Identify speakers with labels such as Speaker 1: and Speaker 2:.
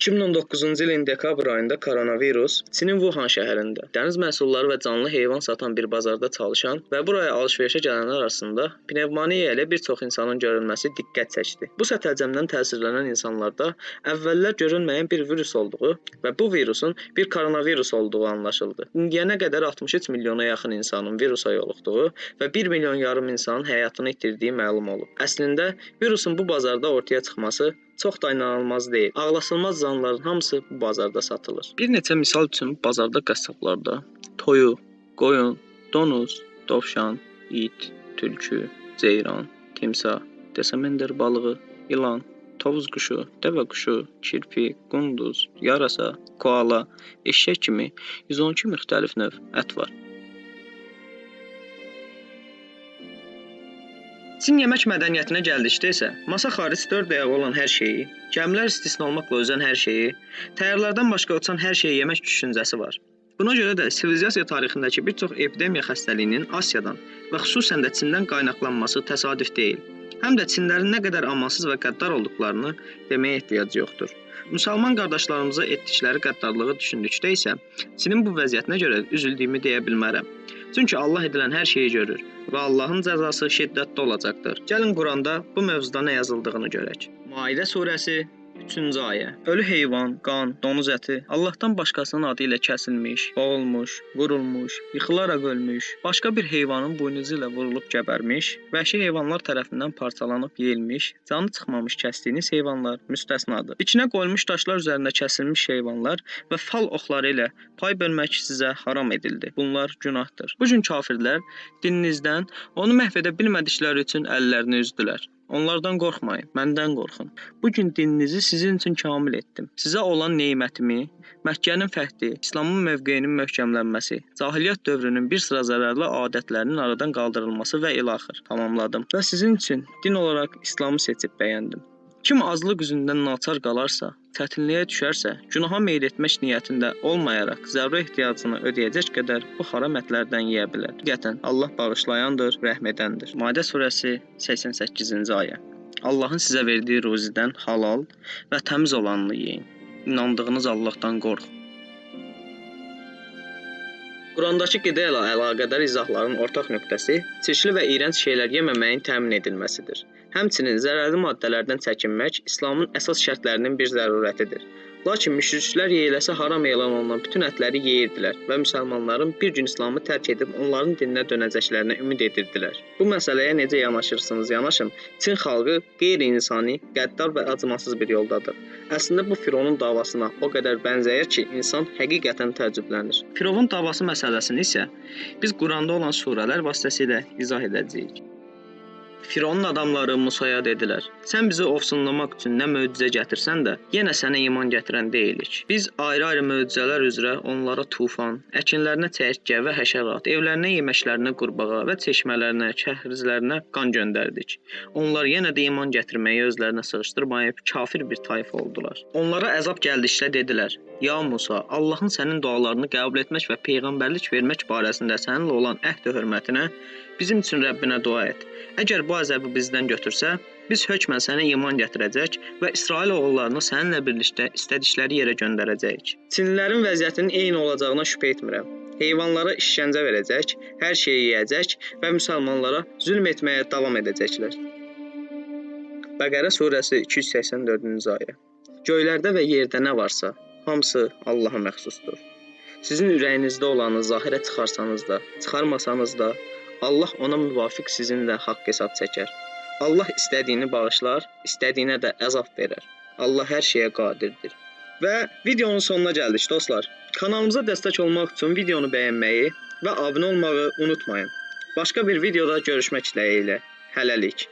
Speaker 1: 2019-cu ilin dekabr ayında koronavirus Çinin Wuhan şəhərində dəniz məhsulları və canlı heyvan satan bir bazarda çalışan və buraya alış-verişə gələnlər arasında pnevmoniya ilə bir çox insanın görülməsi diqqət çəkdi. Bu sətəlcəmdən təsirlənən insanlarda əvvəllər görünməyən bir virus olduğu və bu virusun bir koronavirus olduğu anlaşıldı. İndiyənə qədər 63 milyona yaxın insanın virusa yoluxduğu və 1 milyon yarım insanın həyatını itirdiyi məlum olub. Əslində virusun bu bazarda ortaya çıxması çox da inanılmaz deyil. Ağlasılmaz canlıların hamısı bu bazarda satılır. Bir neçə misal üçün bazarda qəssablarda toyuq, qoyun, donuz, dovşan, it, tülkü, ceyran, timsah, desamender balığı, ilan, tovuz quşu, dəvə quşu, kirpi, qunduz, yarasa, koala, eşşək kimi 112 müxtəlif növ ət var. Çin yemək mədəniyyətinə gəldikdə isə masa xaric 4 ayağı olan hər şeyi, gəmilər istisna olmaqla üzən hər şeyi, təyyarlardan başqa uçan hər şeyi yemək düşüncəsi var. Buna görə də sivilizasiya tarixindəki bir çox epidemiya xəstəliyinin Asiyadan və xüsusən də Çindən qaynaqlanması təsadüf deyil. Həm də Çinlərin nə qədər amansız və qəddar olduqlarını deməyə ehtiyac yoxdur. Müsəlman qardaşlarımıza etdikləri qəddarlığı düşündükdə isə Çinin bu vəziyyətinə görə üzüldüyümü deyə bilmərəm. Çünki Allah edilən hər şeyi görür və Allahın cəzası şiddətli olacaqdır. Gəlin Quranda bu mövzuda nə yazıldığını görək. Maidə surəsi 3-cü ayə. Ölü heyvan, qan, donuz əti Allahdan başqasının adı ilə kəsilmiş, boğulmuş, vurulmuş, yıxılaraq ölmüş, başqa bir heyvanın buynuzu ilə vurulub gəbərmiş, vəhşi heyvanlar tərəfindən parçalanıb yeyilmiş, canı çıxmamış kəsdiyiniz heyvanlar müstəsnadır. İçinə qoyulmuş daşlar üzərində kəsilmiş heyvanlar və fal oxları ilə pay bölmək sizə haram edildi. Bunlar günahdır. Bu gün kafirlər dininizdən onu məhv edə bilmədikləri üçün əllərini üzdülər. Onlardan qorxmayın, məndən qorxun. Bu gün dininizi sizin üçün kamil etdim. Sizə olan nemətimi, Məkkənin fəthi, İslamın mövqeyinin möhkəmlənməsi, cahiliyyət dövrünün bir sıra zərərli adətlərinin aradan qaldırılması və ilaxır tamamladım və sizin üçün din olaraq İslamı seçib bəyəndim. Kim azlıq üzündən naçar qalarsa, çətinliyə düşərsə, günaha meyl etmək niyyətində olmayaraq zəruri ehtiyacını ödəyəcək qədər bu haram ətlərdən yeyə bilər. Həqiqətən Allah bağışlayandır, rəhm edəndir. Maidə surəsi 88-ci ayə. Allahın sizə verdiyi ruzidən halal və təmiz olanını yeyin. İnandığınız Allahdan qorxun. Qurandakı qida ilə əlaqədar izahların ortaq nöqtəsi çirkli və iyrənc şeylər yeməməyin təmin edilməsidir. Həmçinin zərərli maddələrdən çəkinmək İslamın əsas şərtlərinin bir zərurətidir. Lakin müşriklər yeyiləsə haram elan olunan bütün ətləri yeyirdilər və müsəlmanların bir gün İslamı tərk edib onların dininə dönəcəklərinə ümid edirdilər. Bu məsələyə necə yanaşırsınız yanaşın, Çin xalqı qeyri-insani, qəddar və acımasız bir yoldadır. Əslində bu Fironun davasına o qədər bənzəyir ki, insan həqiqətən təəccüblənir. Firovun davası məsələsini isə biz Quranda olan surələr vasitəsilə izah edəcəyik. Fironun adamları Musaya dedilər: "Sən bizi ovsunlamaq üçün nə möcüzə gətirsən də, yenə sənə iman gətirən deyilik. Biz ayrı-ayrı möcüzələr üzrə onlara tufan, əkinlərinə çəyirtkə və həşərat, evlərinə yeməklərinə qurbağa və çeşmələrinə, kəhrizlərinə qan göndərdik. Onlar yenə də iman gətirməyi özlərinə sığışdırmayıb kafir bir tayfa oldular. Onlara əzab gəldikdə dedilər: Ya Musa, Allahın sənin dualarını qəbul etmək və peyğəmbərlik vermək barəsində səninlə olan əhd hörmətinə bizim üçün Rəbbinə dua et. Əgər bu əzabı bizdən götürsə, biz hökmən sənə iman gətirəcək və İsrail oğullarını səninlə birlikdə istədikləri yerə göndərəcəyik. Çinlilərin vəziyyətinin eyni olacağına şübhə etmirəm. Heyvanlara işgəncə verəcək, hər şeyi yeyəcək və müsəlmanlara zülm etməyə davam edəcəklər. Bəqərə surəsi 284-cü ayə. Göylərdə və yerdə nə varsa, hamısı Allaha məxsusdur. Sizin ürəyinizdə olanı zahirə çıxarsanız da, çıxarmasanız da, Allah ona müvafiq sizinlə haqq hesab çəkər. Allah istədiyini bağışlar, istədiyinə də əzab verər. Allah hər şeyə qadirdir. Və videonun sonuna gəldik dostlar. Kanalımıza dəstək olmaq üçün videonu bəyənməyi və abunə olmağı unutmayın. Başqa bir videoda görüşmək diləyilə. Hələlik.